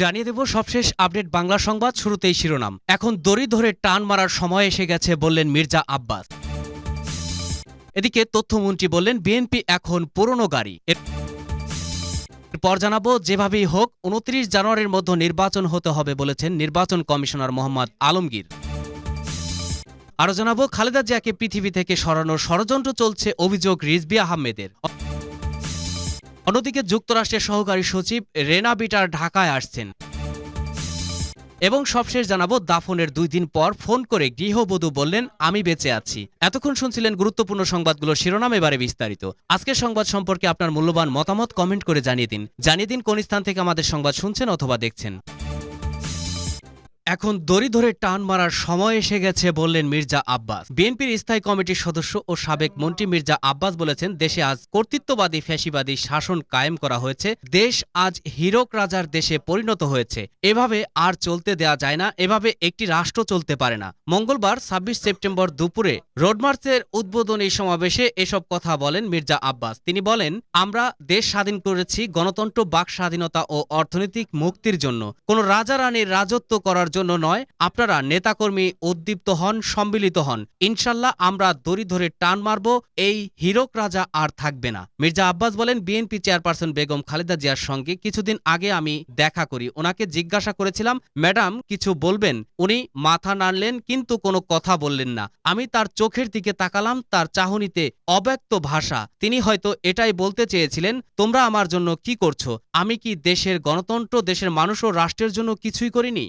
জানিয়ে দেব, সবশেষ আপডেট বাংলা সংবাদ শুরুতেই শিরোনাম। এখন দড়ি ধরে টান মারার সময় এসে গেছে বললেন মির্জা আব্বাস। এদিকে তথ্যমন্ত্রী বললেন, বিএনপি এখন পুরনো গাড়ি। এরপর জানাব, যেভাবেই হোক, উনত্রিশ জানুয়ারির মধ্যে নির্বাচন হতে হবে বলেছেন নির্বাচন কমিশনার মোহাম্মদ আলমগীর। আরও জানাব, খালেদা জিয়াকে পৃথিবী থেকে সরানোর ষড়যন্ত্র চলছে অভিযোগ রিজবি আহমেদের। অন্যদিকে যুক্তরাষ্ট্রের সহকারী সচিব রেনা বিটার ঢাকায় আসছেন। এবং সবশেষ জানাব, দাফনের দুই দিন পর ফোন করে গৃহবধূ বললেন, আমি বেঁচে আছি। এতক্ষণ শুনছিলেন গুরুত্বপূর্ণ সংবাদগুলো শিরোনাম, এবারে বিস্তারিত। আজকের সংবাদ সম্পর্কে আপনার মূল্যবান মতামত কমেন্ট করে জানিয়ে দিন। জানিয়ে দিন কোন স্থান থেকে আমাদের সংবাদ শুনছেন অথবা দেখছেন। এখন দড়ি ধরে টান মারার সময় এসে গেছে বললেন মির্জা আব্বাস। বিএনপির স্থায়ী কমিটির সদস্য ও সাবেক মন্ত্রী মির্জা আব্বাস বলেছেন, দেশে আজ কর্তৃত্ববাদী, ফ্যাসিবাদী শাসন কায়েম করা হয়েছে। দেশ আজ হীরক রাজার দেশে পরিণত হয়েছে। এভাবে আর চলতে দেয়া যায় না, এভাবে একটি রাষ্ট্র চলতে পারে না। মঙ্গলবার, ছাব্বিশ সেপ্টেম্বর দুপুরে রোডমার্চের উদ্বোধনী সমাবেশে এসব কথা বলেন মির্জা আব্বাস। তিনি বলেন, আমরা দেশ স্বাধীন করেছি গণতন্ত্র, বাক স্বাধীনতা ও অর্থনৈতিক মুক্তির জন্য। কোনো রাজা রানীর রাজত্ব করার জন্য নয়, আপনারা নেতাকর্মী উদ্দীপ্ত হন, সম্মিলিত হন। ইনশাল্লাহ আমরা দড়ি ধরে টান মারব, এই হীরক রাজা আর থাকবে না। মির্জা আব্বাস বলেন, বিএনপি চেয়ারপারসন বেগম খালেদা জিয়ার সঙ্গে কিছুদিন আগে আমি দেখা করি। ওনাকে জিজ্ঞাসা করেছিলাম, ম্যাডাম, কিছু বলবেন? উনি মাথা নাড়লেন, কিন্তু কোনো কথা বললেন না। আমি তার চোখের দিকে তাকালাম, তার চাহনিতে অব্যক্ত ভাষা। তিনি হয়তো এটাই বলতে চেয়েছিলেন, তোমরা আমার জন্য কি করছ? আমি কি দেশের গণতন্ত্র, দেশের মানুষ ও রাষ্ট্রের জন্য কিছুই করিনি?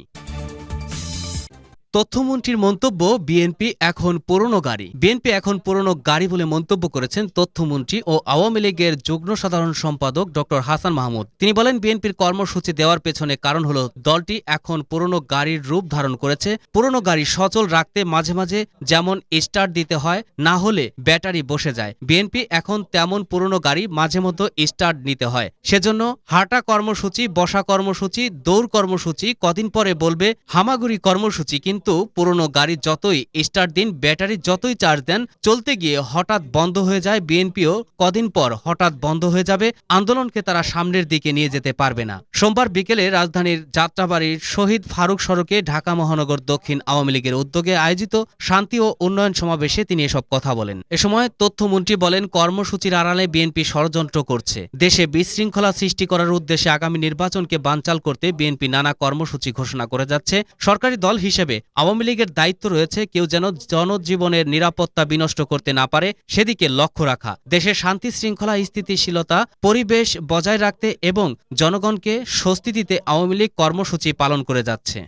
তথ্যমন্ত্রীর মন্তব্য, বিএনপি এখন পুরনো গাড়ি। বিএনপি এখন পুরনো গাড়ি বলে মন্তব্য করেছেন তথ্যমন্ত্রী ও আওয়ামী লীগের যুগ্ম সাধারণ সম্পাদক ড হাসান মাহমুদ। তিনি বলেন, বিএনপির কর্মসূচি দেওয়ার পেছনে কারণ হল, দলটি এখন পুরনো গাড়ির রূপ ধারণ করেছে। পুরনো গাড়ি সচল রাখতে মাঝে মাঝে যেমন স্টার্ট দিতে হয়, না হলে ব্যাটারি বসে যায়। বিএনপি এখন তেমন পুরনো গাড়ি মাঝে মধ্যে স্টার্ট নিতে হয়। সেজন্য হাঁটা কর্মসূচি, বসা কর্মসূচি, দৌড় কর্মসূচি কদিন পরে বলবে, হামাগুড়ি কর্মসূচি কিন্তু পুরনো গাড়ি যতই স্টার্ট দিন, ব্যাটারি যতই চার্জ দেন, চলতে গিয়ে হঠাৎ বন্ধ হয়ে যায়। বিএনপিও কদিন পর হঠাৎ বন্ধ হয়ে যাবে। আন্দোলনকে তারা সামনের দিকে নিয়ে যেতে পারবে না। সোমবার বিকেলে রাজধানীর যাত্রাবাড়ির শহীদ ফারুক সড়কে ঢাকা মহানগর দক্ষিণ আওয়ামী লীগের উদ্যোগে আয়োজিত শান্তি ও উন্নয়ন সমাবেশে তিনি এসব কথা বলেন। এ সময় তথ্যমন্ত্রী বলেন, কর্মসূচির আড়ালে বিএনপি ষড়যন্ত্র করছে। দেশে বিশৃঙ্খলা সৃষ্টি করার উদ্দেশ্যে আগামী নির্বাচনকে বানচাল করতে বিএনপি নানা কর্মসূচি ঘোষণা করে যাচ্ছে। সরকারি দল হিসেবে আওয়ামী লীগের দায়িত্ব রয়েছে কেউ যেন জনজীবনের নিরাপত্তা বিনষ্ট করতে না পারে, সেদিকে লক্ষ্য রাখা। দেশের শান্তি শৃঙ্খলা, স্থিতিশীলতা, পরিবেশ বজায় রাখতে এবং জনগণকে স্বস্তি দিতে আওয়ামী লীগ কর্মসূচি পালন করে যাচ্ছে।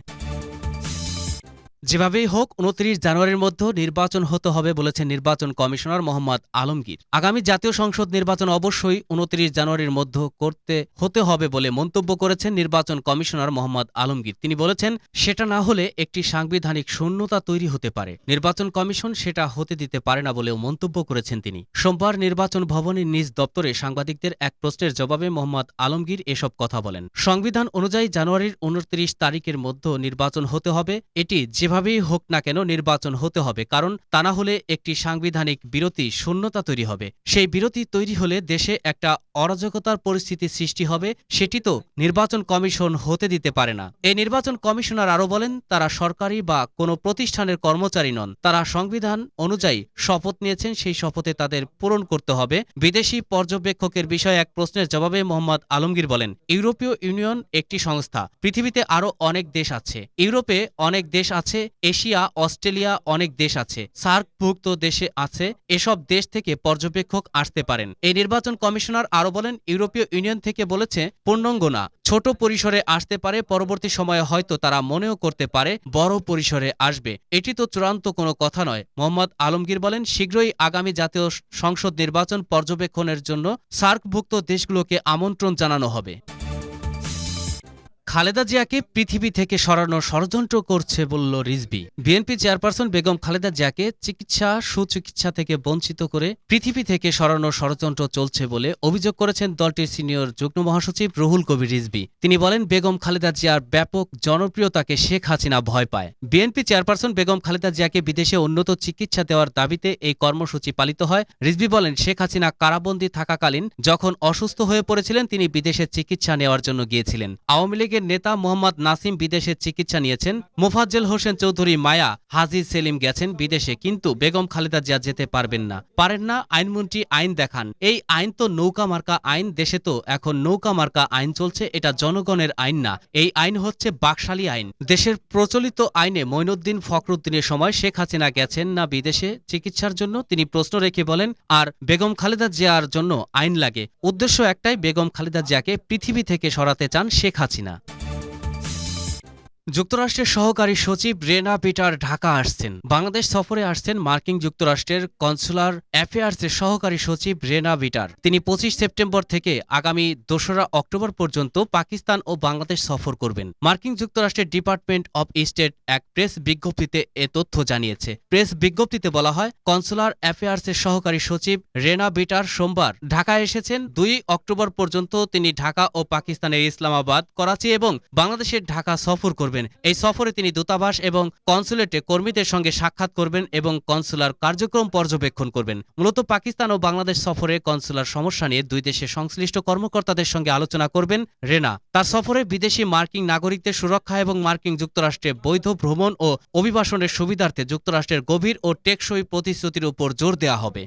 যেভাবেই হোক, উনত্রিশ জানুয়ারির মধ্যে নির্বাচন হতে হবে বলেছেন নির্বাচন কমিশনার মোহাম্মদ আলমগীর। আগামী জাতীয় সংসদ নির্বাচন অবশ্যই উনত্রিশ জানুয়ারির মধ্যে করতে, হতে হবে বলে মন্তব্য করেছেন নির্বাচন কমিশনার মোহাম্মদ আলমগীর। তিনি বলেছেন, সেটা না হলে একটি সাংবিধানিক শূন্যতা তৈরি হতে পারে। নির্বাচন কমিশন সেটা হতে দিতে পারে না বলেও মন্তব্য করেছেন তিনি। সোমবার নির্বাচন ভবনের নিজ দপ্তরে সাংবাদিকদের এক প্রশ্নের জবাবে মোহাম্মদ আলমগীর এসব কথা বলেন। সংবিধান অনুযায়ী জানুয়ারির উনত্রিশ তারিখের মধ্যে নির্বাচন হতে হবে। এটি যেভাবেই হোক না কেন নির্বাচন হতে হবে, কারণ তা না হলে একটি সাংবিধানিক বিরতি শূন্যতা তৈরি হবে। সেই বিরতি তৈরি হলে দেশে একটা অরাজকতার পরিস্থিতি সৃষ্টি হবে, সেটি তো নির্বাচন কমিশন হতে দিতে পারে না। এই নির্বাচন কমিশনার আরও বলেন, তারা সরকারি বা কোনো প্রতিষ্ঠানের কর্মচারী নন। তারা সংবিধান অনুযায়ী শপথ নিয়েছেন, সেই শপথে তাদের পূরণ করতে হবে। বিদেশি পর্যবেক্ষকের বিষয়ে এক প্রশ্নের জবাবে মোহাম্মদ আলমগীর বলেন, ইউরোপীয় ইউনিয়ন একটি সংস্থা, পৃথিবীতে আরও অনেক দেশ আছে। ইউরোপে অনেক দেশ আছে এশিয়া, অস্ট্রেলিয়া অনেক দেশ আছে। সার্কভুক্ত দেশে আছে। এসব দেশ থেকে পর্যবেক্ষক আসতে পারেন। এই নির্বাচন কমিশনার আরও বলেন, ইউরোপীয় ইউনিয়ন থেকে বলেছে পূর্ণাঙ্গ না ছোট পরিসরে আসতে পারে, পরবর্তী সময়ে হয়তো তারা মনেও করতে পারে, বড় পরিসরে আসবে। এটি তো চূড়ান্ত কোনো কথা নয়। মোহাম্মদ আলমগীর বলেন, শীঘ্রই আগামী জাতীয় সংসদ নির্বাচন পর্যবেক্ষণের জন্য সার্কভুক্ত দেশগুলোকে আমন্ত্রণ জানানো হবে। খালেদা জিয়াকে পৃথিবী থেকে সরানোর ষড়যন্ত্র করছে বলল রিজবি বিএনপি চেয়ারপারসন বেগম খালেদা জিয়াকে চিকিৎসা, সুচিকিৎসা থেকে বঞ্চিত করে পৃথিবী থেকে সরানোর ষড়যন্ত্র চলছে বলে অভিযোগ করেছেন দলটির সিনিয়র যুগ্ম মহাসচিব রুহুল কবির রিজবি তিনি বলেন, বেগম খালেদা জিয়ার ব্যাপক জনপ্রিয়তাকে শেখ হাসিনা ভয় পায়। বিএনপি চেয়ারপারসন বেগম খালেদা জিয়াকে বিদেশে উন্নত চিকিৎসা দেওয়ার দাবিতে এই কর্মসূচি পালিত হয়। রিজবি বলেন, শেখ হাসিনা কারাবন্দী থাকাকালীন যখন অসুস্থ হয়ে পড়েছিলেন, তিনি বিদেশে চিকিৎসা নেওয়ার জন্য গিয়েছিলেন। আওয়ামী লীগের লীগের নেতা মোহাম্মদ নাসিম বিদেশে চিকিৎসা নিয়েছেন। মোফাজ্জেল হোসেন চৌধুরী মায়া হাজি সেলিম গেছেন বিদেশে, কিন্তু বেগম খালেদা জিয়া যেতে পারবেন না। পারেন না, আইনমন্ত্রী আইন দেখান। এই আইন তো নৌকা মার্কা আইন, দেশে তো এখন নৌকা মার্কা আইন চলছে, এটা জনগণের আইন না। এই আইন হচ্ছে বাকশালী আইন। দেশের প্রচলিত আইনে মঈনুদ্দিন ফখরুদ্দিনের সময় শেখ হাসিনা গেছেন না বিদেশে চিকিৎসার জন্য, তিনি প্রশ্ন রেখে বলেন, আর বেগম খালেদা জিয়ার জন্য আইন লাগে। উদ্দেশ্য একটাই, বেগম খালেদা জিয়াকে পৃথিবী থেকে সরাতে চান শেখ হাসিনা। যুক্তরাষ্ট্রের সহকারী সচিব রেনা পিটার ঢাকা আসছেন। বাংলাদেশ সফরে আসছেন মার্কিন যুক্তরাষ্ট্রের কনসুলার অ্যাফেয়ার্সের সহকারী সচিব রেনা বিটার তিনি পঁচিশ সেপ্টেম্বর থেকে আগামী দোসরা অক্টোবর পর্যন্ত পাকিস্তান ও বাংলাদেশ সফর করবেন। মার্কিন যুক্তরাষ্ট্রের ডিপার্টমেন্ট অব স্টেট এক প্রেস বিজ্ঞপ্তিতে এ তথ্য জানিয়েছে। প্রেস বিজ্ঞপ্তিতে বলা হয়, কনসুলার অ্যাফেয়ার্সের সহকারী সচিব রেনা বিটার সোমবার ঢাকায় এসেছেন। দুই অক্টোবর পর্যন্ত তিনি ঢাকা ও পাকিস্তানের ইসলামাবাদ, করাচি এবং বাংলাদেশের ঢাকা সফর করবেন। এই সফরে তিনি দূতাবাস এবং কনসুলেটে কর্মীদের সঙ্গে সাক্ষাৎ করবেন এবং কনসুলার কার্যক্রম পর্যবেক্ষণ করবেন। মূলত পাকিস্তান ও বাংলাদেশ সফরে কনসুলার সমস্যা নিয়ে দুই দেশের সংশ্লিষ্ট কর্মকর্তাদের সঙ্গে আলোচনা করবেন রেনা। তার সফরে বিদেশি মার্কিন নাগরিকদের সুরক্ষা এবং মার্কিন যুক্তরাষ্ট্রে বৈধ ভ্রমণ ও অভিবাসনের সুবিধার্থে যুক্তরাষ্ট্রের গভীর ও টেকসই প্রতিশ্রুতির উপর জোর দেওয়া হবে।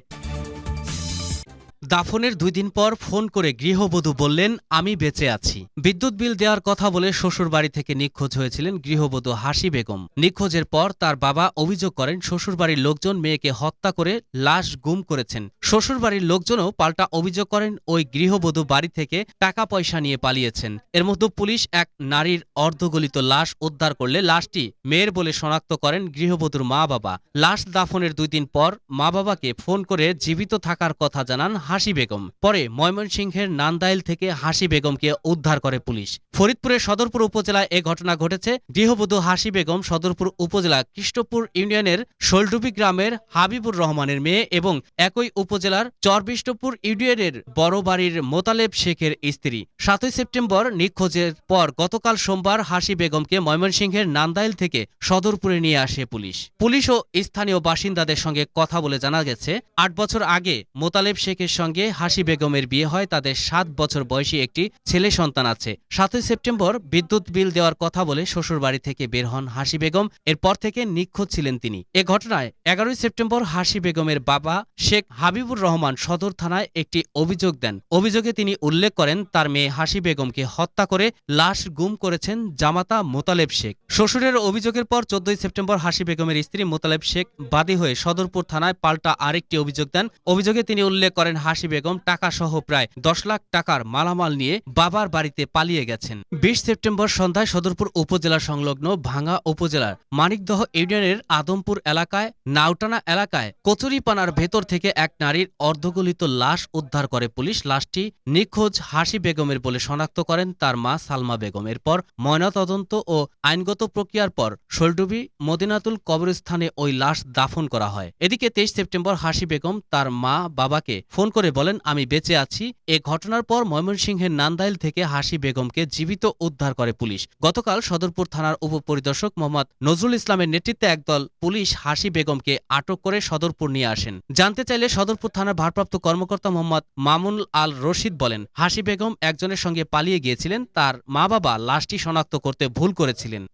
দাফনের দুই দিন পর ফোন করে গৃহবধূ বললেন, আমি বেঁচে আছি। বিদ্যুৎ বিল দেওয়ার কথা বলে শ্বশুর বাড়ি থেকে নিখোঁজ হয়েছিলেন গৃহবধূ হাসি বেগম। নিখোঁজের পর তার বাবা অভিযোগ করেন, শ্বশুরবাড়ির লোকজন মেয়েকে হত্যা করে লাশ গুম করেছেন। শ্বশুরবাড়ির লোকজনও পাল্টা অভিযোগ করেন, ওই গৃহবধূ বাড়ি থেকে টাকা পয়সা নিয়ে পালিয়েছেন। এর মধ্যে পুলিশ এক নারীর অর্ধগলিত লাশ উদ্ধার করলে লাশটি মেয়ের বলে শনাক্ত করেন গৃহবধূর মা বাবা লাশ দাফনের দুই দিন পর মা বাবাকে ফোন করে জীবিত থাকার কথা জানান হাসি বেগম। পরে ময়মনসিংহের নান্দাইল থেকে হাসি বেগমকে উদ্ধার করে পুলিশ। ফরিদপুরের সদরপুর উপজেলায় এ ঘটনা ঘটেছে। গৃহবধূ হাসি বেগম সদরপুর উপজেলা কৃষ্ণপুর ইউনিয়নের শোলডুবি গ্রামের হাবিবুর রহমানের মেয়ে এবং একই উপজেলার চরবিষ্ণপুর ইউনিয়নের বড় বাড়ির মোতালেব শেখের স্ত্রী। সাতই সেপ্টেম্বর নিখোঁজের পর গতকাল সোমবার হাসি বেগমকে ময়মনসিংহের নান্দাইল থেকে সদরপুরে নিয়ে আসে পুলিশ। পুলিশ ও স্থানীয় বাসিন্দাদের সঙ্গে কথা বলে জানা গেছে, আট বছর আগে মোতালেব শেখের সঙ্গে হাসি বেগমের বিয়ে হয়, তাদের সাত বছর বয়সী একটি ছেলে সন্তান আছে। সাতই সেপ্টেম্বর বিদ্যুৎ বিল দেওয়ার কথা বলে শ্বশুরবাড়ি থেকে বের হন হাসি বেগম। এরপর থেকে নিখোঁজ ছিলেন তিনি। এ ঘটনায় এগারোই সেপ্টেম্বর হাসি বেগমের বাবা শেখ হাবিবুর রহমান সদর থানায় একটি অভিযোগ দেন। অভিযোগে তিনি উল্লেখ করেন, তার মেয়ে হাসি বেগমকে হত্যা করে লাশ গুম করেছেন জামাতা মোতালেব শেখ। শ্বশুরের অভিযোগের পর চোদ্দই সেপ্টেম্বর হাসি বেগমের স্ত্রী মোতালেব শেখ বাদী হয়ে সদরপুর থানায় পাল্টা আরেকটি অভিযোগ দেন। অভিযোগে তিনি উল্লেখ করেন হাসি বেগম টাকা সহ প্রায় দশ লাখ টাকার মালামাল নিয়ে বাবার বাড়িতে পালিয়ে গেছেন। বিশ সেপ্টেম্বর সন্ধ্যায় সদরপুর উপজেলা সংলগ্ন ভাঙ্গা উপজেলার মানিকদহ ইউনিয়নের আদমপুর এলাকায় নাউটানা এলাকায় কচুরিপানার ভেতর থেকে এক নারীর অর্ধগলিত লাশ উদ্ধার করে পুলিশ। লাশটি নিখোঁজ হাসি বেগমের বলে শনাক্ত করেন তার মা সালমা বেগম। এরপর ময়নাতদন্ত ও আইনগত প্রক্রিয়ার পর শোলডুবি, মদিনাতুল কবরস্থানে ওই লাশ দাফন করা হয়। এদিকে তেইশ সেপ্টেম্বর হাসি বেগম তার মা বাবাকে ফোন করে বলেন, আমি বেঁচে আছি। এ ঘটনার পর ময়মনসিংহের নান্দাইল থেকে হাসি বেগমকে জীবিত উদ্ধার করে পুলিশ। গতকাল সদরপুর থানার উপপরিদর্শক মোহাম্মদ নজরুল ইসলামের নেতৃত্বে একদল পুলিশ হাসি বেগমকে আটক করে সদরপুর নিয়ে আসেন। জানতে চাইলে সদরপুর থানার ভারপ্রাপ্ত কর্মকর্তা মোহাম্মদ মামুন আল রশিদ বলেন, হাসি বেগম একজনের সঙ্গে পালিয়ে গিয়েছিলেন। তার মা বাবা লাশটি শনাক্ত করতে ভুল করেছিলেন।